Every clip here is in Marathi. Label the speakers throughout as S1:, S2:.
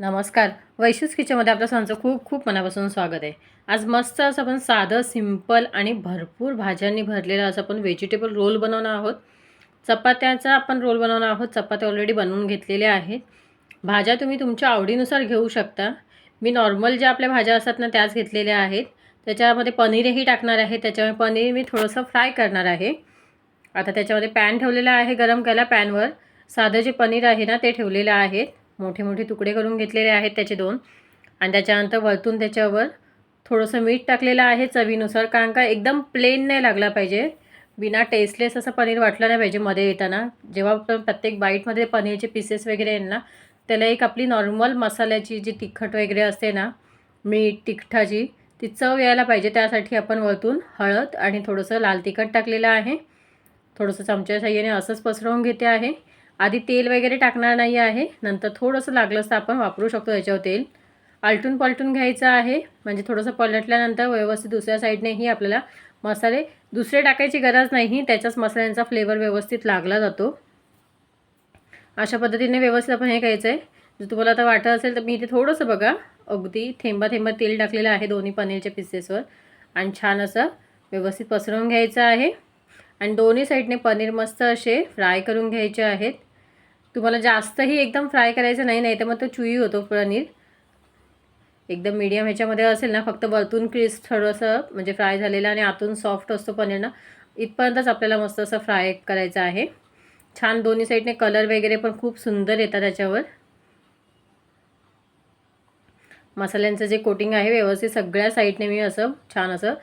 S1: नमस्कार. वैशूस किचनमध्ये आपलं सणाचं खूप खूप मनापासून स्वागत आहे. आज मस्त असं आपण साधं सिंपल आणि भरपूर भाज्यांनी भरलेलं असं आपण व्हेजिटेबल रोल बनवणार आहोत. चपात्याचा आपण रोल बनवणार आहोत. चपात्या ऑलरेडी बनवून घेतलेल्या आहेत. भाज्या तुम्ही तुमच्या आवडीनुसार घेऊ शकता. मी नॉर्मल ज्या आपल्या भाज्या असतात ना त्याच घेतलेल्या आहेत. त्याच्यामध्ये पनीरही टाकणार आहे. त्याच्यामुळे पनीर मी थोडंसं फ्राय करणार आहे. आता त्याच्यामध्ये पॅन ठेवलेला आहे गरम केला पॅनवर साधं जे पनीर आहे ना ते ठेवलेलं आहे. मोठे मोठे तुकडे करून घेतलेले आहेत त्याचे दोन. आणि त्याच्यानंतर वरतून त्याच्यावर थोडंसं मीठ टाकलेलं आहे चवीनुसार कारण का एकदम प्लेन नाही लागला पाहिजे. बिना टेस्टलेस असं पनीर वाटलं नाही पाहिजे मध्ये येताना. जेव्हा आपण प्रत्येक बाईटमध्ये पनीरचे पीसेस वगैरे येईल ना त्याला एक आपली नॉर्मल मसाल्याची जी तिखट वगैरे असते ना मीठ तिखटाची ती चव यायला पाहिजे. त्यासाठी आपण वरतून हळद आणि थोडंसं लाल तिखट टाकलेलं आहे. थोडंसं चमच्या साह्याने असंच पसरवून घेते आहे. आधी तेल वगैरे टाकणार नाही आहे. नंतर थोडंसं लागलंच तर आपण वापरू शकतो याच्यावर तेल. आलटून पलटून घ्यायचं आहे. म्हणजे थोडंसं पलटल्यानंतर व्यवस्थित दुसऱ्या साईडनेही आपल्याला मसाले दुसरे टाकायची गरज नाही त्याच्याच मसाल्यांचा फ्लेवर व्यवस्थित लागला जातो. अशा पद्धतीने व्यवस्थित आपण हे घ्यायचं आहे जर तुम्हाला आता वाटत असेल तर मी इथे थोडंसं बघा अगदी थेंबा थेंबा तेल टाकलेलं आहे दोन्ही पनीरच्या पिसेसवर आणि छान असं व्यवस्थित पसरवून घ्यायचं आहे. आणि दोन्ही साईडने पनीर मस्त असे फ्राय करून घ्यायचे आहेत. तुम्हाला जास्तही एकदम फ्राय करायचं नाही नाही तर मग तो चुई होतो पनीर. एकदम मीडियम ह्याच्यामध्ये असेल ना फक्त वरतून क्रिस्प थोडंसं म्हणजे फ्राय झालेलं आणि आतून सॉफ्ट असतो पनीर ना इथपर्यंतच आपल्याला मस्त असं फ्राय करायचं आहे. छान दोन्ही साईडने कलर वगैरे पण खूप सुंदर येतात त्याच्यावर. मसाल्यांचं जे कोटिंग आहे व्यवस्थित सगळ्या साईडने मी असं छान असं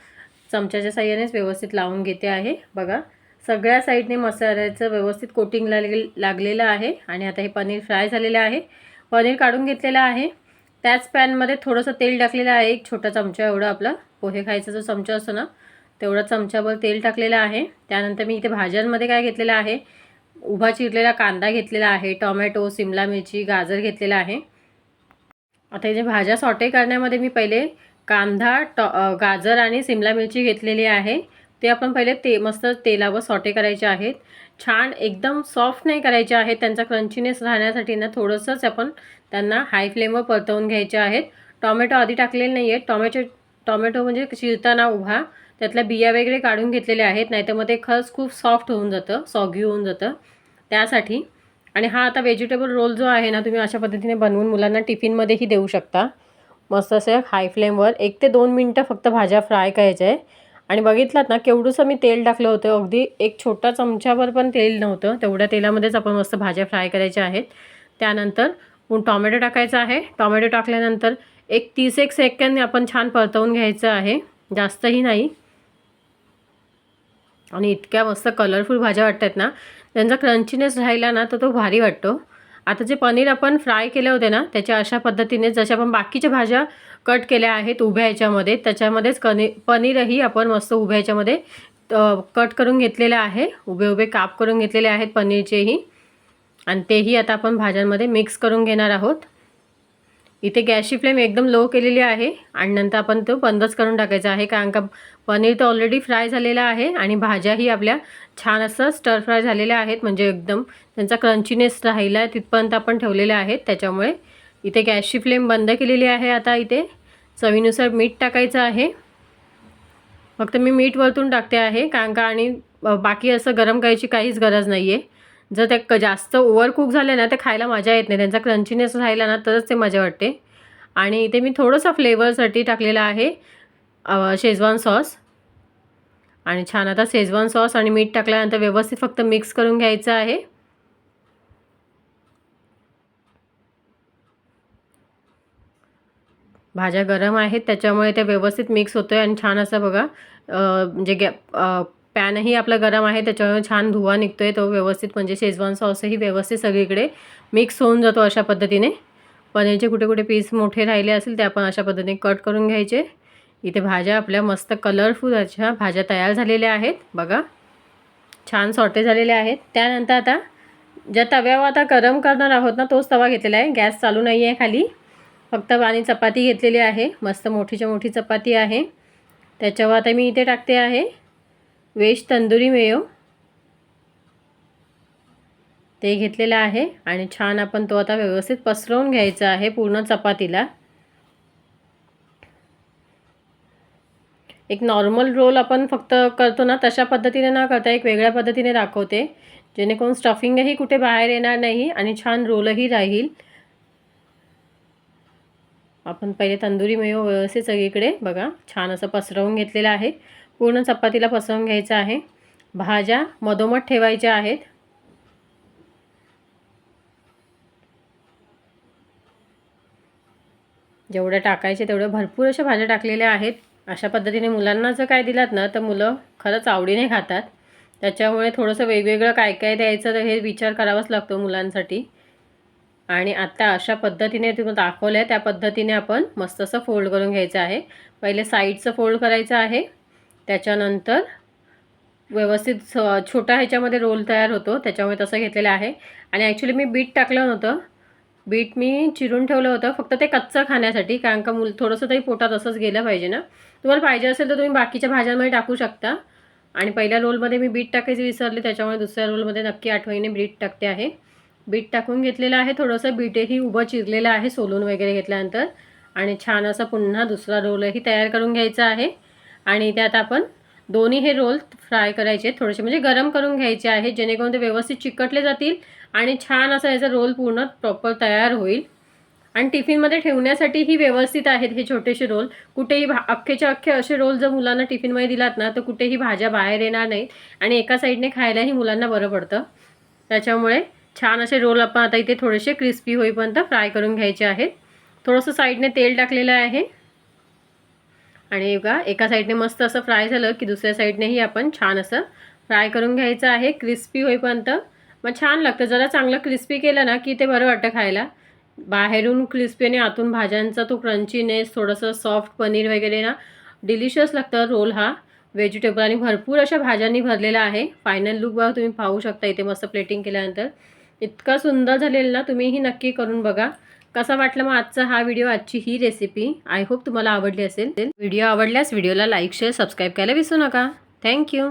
S1: चमच्याच्या साह्यानेच व्यवस्थित लावून घेते आहे बघा. सगळ्या साईडने मसाल्याचं व्यवस्थित कोटिंग लागे लागलेलं आहे. आणि आता हे पनीर फ्राय झालेलं आहे. पनीर काढून घेतलेलं आहे. त्याच पॅनमध्ये थोडंसं तेल टाकलेलं आहे. एक छोटा चमचा एवढा आपला पोहे खायचा जो चमचा असतो ना तेवढा चमचाभर तेल टाकलेलं आहे. त्यानंतर मी इथे भाज्यांमध्ये काय घेतलेलं आहे? उभा चिरलेला कांदा घेतलेला आहे टोमॅटो सिमला मिरची गाजर घेतलेला आहे. आता हे जे भाज्या सॉटे करण्यामध्ये मी पहिले कांदा टॉ गाजर आणि सिमला मिरची घेतलेली आहे. ते आपण पहिले ते मस्त तेलावर सॉटे करायचे आहेत. छान एकदम सॉफ्ट नाही करायचे आहेत. त्यांचा क्रंचीनेस राहण्यासाठी ना थोडंसंच आपण त्यांना हाय फ्लेमवर परतवून घ्यायचे आहेत. टॉमॅटो आधी टाकलेले नाही आहेत टॉमॅटो टॉमॅटो म्हणजे चिरताना उभा. त्यातल्या बिया वगैरे काढून घेतलेल्या आहेत. नाहीतर मग ते खरंच खूप सॉफ्ट होऊन जातं सॉगी होऊन जातं. त्यासाठी. आणि हा आता व्हेजिटेबल रोल जो आहे ना तुम्ही अशा पद्धतीने बनवून मुलांना टिफिनमध्येही देऊ शकता. मस्त असं हाय फ्लेमवर एक ते दोन मिनटं फक्त भाज्या फ्राय करायच्या आहे आणि बघितलात ना केवढंसं मी तेल टाकलं होतं. अगदी एक छोटा चमच्यावर पण तेल नव्हतं. तेवढ्या तेलामध्येच आपण मस्त भाज्या फ्राय करायच्या आहेत. त्यानंतर टॉमॅटो टाकायचा आहे. टॉमॅटो टाकल्यानंतर एक तीस एक सेकंद आपण छान परतवून घ्यायचं आहे. जास्तही नाही. आणि इतक्या मस्त कलरफुल भाज्या वाटतात ना. त्यांचा क्रंचीनेस राहिला ना तर तो भारी वाटतो. आता जे पनीर आपण फ्राय केले होते ना त्याच्या अशा पद्धतीने जशा आपण बाकीच्या भाज्या कट केल्या आहेत उभ्या ह्याच्यामध्ये त्याच्यामध्येच कनी पनीरही आपण मस्त उभ्या ह्याच्यामध्ये कट करून घेतलेले आहे. उभे उभे काप करून घेतलेले आहेत पनीरचेही. आणि तेही आता आपण भाज्यांमध्ये मिक्स करून घेणार आहोत. इथे गॅसची फ्लेम एकदम लो केलेली आहे आणि नंतर आपण तो बंदच करून टाकायचा आहे कारण का पनीर तर ऑलरेडी फ्राय झालेलं आहे आणि भाज्याही आपल्या छान असं स्टर फ्राय झालेल्या आहेत म्हणजे एकदम त्यांचा क्रंचीनेस राहिला आहे तिथपर्यंत आपण ठेवलेले आहेत. त्याच्यामुळे इथे गॅसची फ्लेम बंद केलेली आहे आता इथे. चवीनुसार मीठ टाकायचं आहे. फक्त मी मीठ वरतून टाकते आहे कारण का आणि बाकी असं गरम करायची काहीच गरज नाही आहे जर ते जास्त ओव्हरकुक झाले ना ते खायला मजा येत नाही. त्यांचा क्रंचीनेस राहिला ना तरच ते मजा वाटते. आणि इथे मी थोडंसं फ्लेवरसाठी टाकलेलं आहे शेजवान सॉस आणि छान आता शेजवान सॉस आणि मीठ टाकल्यानंतर व्यवस्थित फक्त मिक्स करून घ्यायचं आहे. भाज्या गरम आहेत त्याच्यामुळे त्या व्यवस्थित मिक्स होतो आहे आणि छान असं बघा म्हणजे गॅ पॅनही आपला गरम आहे त्याच्यामुळे छान धुवा निघतो आहे तो व्यवस्थित म्हणजे शेजवान सॉसही व्यवस्थित सगळीकडे मिक्स होऊन जातो अशा पद्धतीने. पनीरचे कुठे कुठे पीस मोठे राहिले असेल ते आपण अशा पद्धतीने कट करून घ्यायचे. इथे भाज्या आपल्या मस्त कलरफुल अशा भाज्या तयार झालेल्या आहेत बघा. छान सॉटे झालेले आहेत. त्यानंतर आता ज्या तव्यावर आता गरम करणार आहोत ना तोच तवा घेतलेला आहे. गॅस चालू नाही आहे खाली. फक्त आणि चपाती घेतलेली आहे. मस्त मोठीच्या मोठी चपाती आहे. त्याच्यावर आता मी इथे टाकते आहे. Veg tandoori mayo. ते घेतलेलं आहे आणि छान आपण तो आता व्यवस्थित पसरवून घ्यायचा आहे पूर्ण चपातीला. एक नॉर्मल रोल आपण फक्त करतो ना तशा पद्धतीने न करता एक वेगळ्या पद्धतीने दाखवते. जेणेकरून स्टफिंगही कुठे बाहेर येणार नाही आणि छान रोलही राहील. आपण पहिले तंदुरी मेयो व्यवस्थित सगळीकडे बघा छान असं पसरवून घेतलेलं आहे. पूर्ण चपातीला पसरवून घ्यायचं आहे. भाज्या मधोमध ठेवायच्या आहेत. जेवढ्या टाकायचे तेवढ्या भरपूर अशा भाज्या टाकलेल्या आहेत. अशा पद्धतीने मुलांना जर काय दिलात ना तर मुलं खरंच आवडीने खातात. त्याच्यामुळे थोडंसं वेगवेगळं काय काय द्यायचं तर हे विचार करावाच लागतो मुलांसाठी. आणि आत्ता अशा पद्धतीने तुम्ही दाखवलं आहे त्या पद्धतीने आपण मस्त असं फोल्ड करून घ्यायचं आहे. पहिले साईडचं फोल्ड करायचं आहे. त्याच्यानंतर व्यवस्थित स छोटा ह्याच्यामध्ये रोल तयार होतो. त्याच्यामुळे तसं घेतलेलं आहे. आणि ॲक्च्युली मी बीट टाकलं नव्हतं. बीट मी चिरून ठेवलं होतं. फक्त ते कच्चं खाण्यासाठी कारण का मुल थोडंसं तरी पोटात असंच गेलं पाहिजे ना. तुम्हाला पाहिजे असेल तर तुम्ही बाकीच्या भाज्यांमध्ये टाकू शकता. आणि पहिल्या रोलमध्ये मी बीट टाकायची विसरले त्याच्यामुळे दुसऱ्या रोलमध्ये नक्की आठवणीने बीट टाकते आहे. बीट टाकून घेतलेलं आहे. थोडंसं बीटही उभं चिरलेलं आहे सोलून वगैरे घेतल्यानंतर. आणि छान असं पुन्हा दुसरा रोलही तयार करून घ्यायचा आहे. आणि त्यात आपण दोन्ही हे रोल फ्राय करायचे थोडेसे म्हणजे गरम करून घ्यायचे आहेत जेणेकरून ते व्यवस्थित चिकटले जातील आणि छान असा याचा रोल पूर्ण प्रॉपर तयार होईल. आणि टिफिनमध्ये ठेवण्यासाठीही व्यवस्थित आहेत हे छोटेसे रोल. कुठेही भा अख्खेच्या अख्खे असे रोल जर मुलांना टिफिनमध्ये दिलात ना तर कुठेही भाज्या बाहेर येणार नाहीत आणि एका साईडने खायलाही मुलांना बरं पडतं. त्याच्यामुळे छान असे रोल आपण आता इथे थोडेसे क्रिस्पी होईपर्यंत फ्राय करून घ्यायचे आहेत. थोडंसं साईडने तेल टाकलेलं आहे. आणि बघा एका साईडने मस्त असं फ्राय झालं की दुसऱ्या साईडनेही आपण छान असं फ्राय करून घ्यायचं आहे. क्रिस्पी होईपर्यंत. मग छान लागतं. जरा चांगलं क्रिस्पी केलं ना की ते बरं वाटतं खायला. बाहेरून क्रिस्पी आणि आतून भाज्यांचा तो क्रंचीनेस थोडंसं सॉफ्ट पनीर वगैरे ना डिलिशियस लागतं रोल हा. व्हेजिटेबल आणि भरपूर अशा भाज्यांनी भरलेला आहे. फायनल लुक बघा तुम्ही पाहू शकता इथे मस्त प्लेटिंग केल्यानंतर. इतका सुंदर झालेला ना तुम्हीही नक्की करून बघा. कसा वाटला मग आजचा हा व्हिडिओ आजची ही रेसिपी आय होप तुम्हाला आवडली असेल. व्हिडिओ आवडल्यास व्हिडिओला लाईक शेअर सबस्क्राईब करायला विसरू नका. थँक्यू